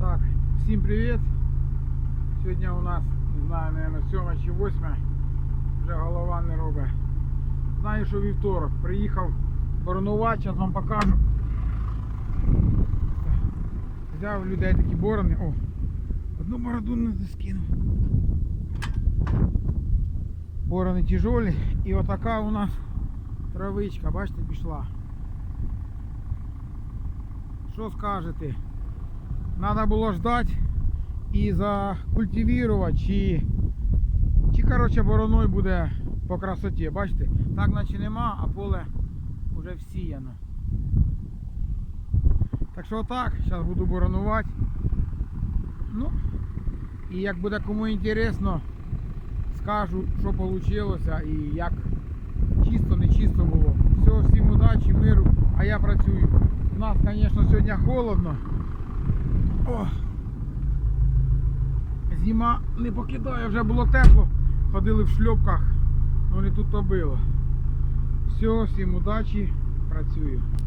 Так, всім привіт. Сьогодні у нас, не знаю, наверное, 7 чи 8. Вже голова не робить. Знаю, що вівторок. Приїхав боронувати, зараз вам покажу. Взяв людей такі борони. О, одну бороду не скинув. Борони тяжолі. І отака у нас травичка, бачите, пішла. Що скажете? Надо було ждати і закультивувати, чи, чи коротше бороною буде по красоті. Бачите, так наче нема, а поле вже всіяно. Так що так, зараз буду боронувати. Ну, і як буде кому інтересно, скажу, що вийшло і як чисто, не чисто було. Все, всім удачі, миру, а я працюю. У нас, звісно, сьогодні холодно. О! Зима не покидає, вже було тепло. Ходили в шльопках, але тут то було. Все, всім удачі, працюю.